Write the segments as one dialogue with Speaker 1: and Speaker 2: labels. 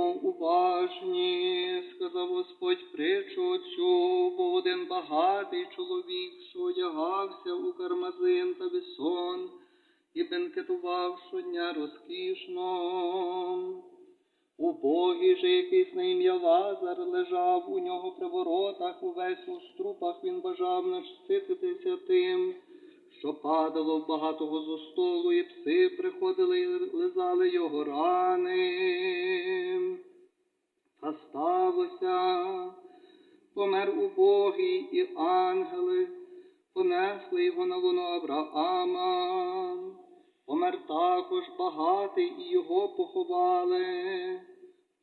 Speaker 1: уважні, сказав Господь притчу цю, бо один багатий чоловік, що одягався у кармазин та вісон, і бенкетував щодня розкішно. Убогий же якийсь на ім'я Лазар лежав у нього при воротах, увесь у струпах він бажав насититися тим, що падало в багатого зо столу, і пси приходили і лизали його рани. Помер убогий, і ангели понесли його на луно Авраама. Помер також багатий, і його поховали.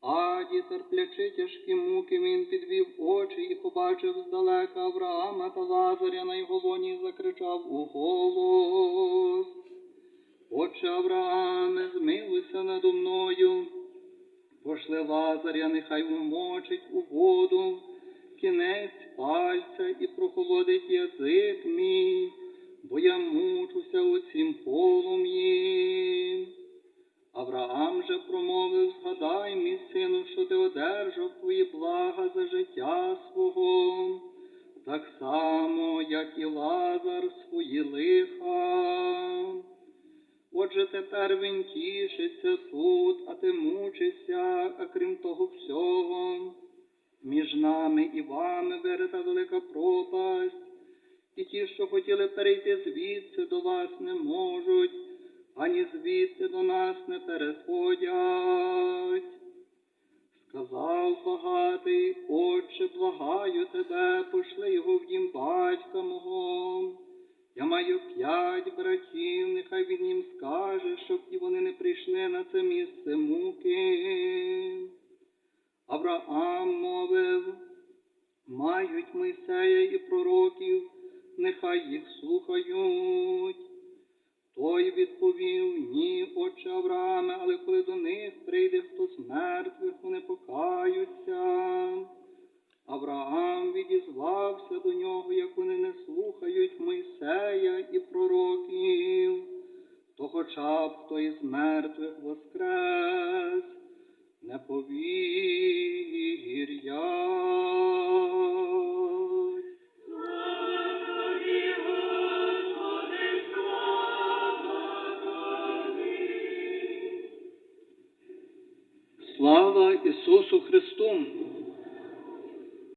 Speaker 1: Аді, терплячи тяжкі муки, він підвів очі і побачив здалека Авраама та Лазаря на його лоні і закричав у голос. Отче Аврааме, змилуйся надо мною. Пошли Лазаря, нехай умочить у воду, пальця і прохолодить язик мій, бо я мучуся у цім полум'ї. Авраам же промовив, згадай, мій сину, що ти одержав твої блага за життя свого, так само, як і Лазар свої лиха. Отже, тепер він тішиться тут, а ти мучишся, а крім того всього, і вами вирита велика пропасть, і ті, що хотіли перейти звідси до вас, не можуть, ані звідси до нас не переходять. Сказав багатий, Отче, благаю тебе, пошли його в дім батька мого. Я маю п'ять братів, нехай він їм скаже, щоб і вони не прийшли на це місце муки. Авраам мовив, мають Мойсея і пророків, нехай їх слухають. Той відповів, ні, отче Аврааме, але коли до них прийде хто з мертвих, вони покаються. Авраам відізвався до нього, як вони не слухають Мойсея і пророків, то хоча б хто із мертвих воскрес, не повірять. Слава Ісусу Христу!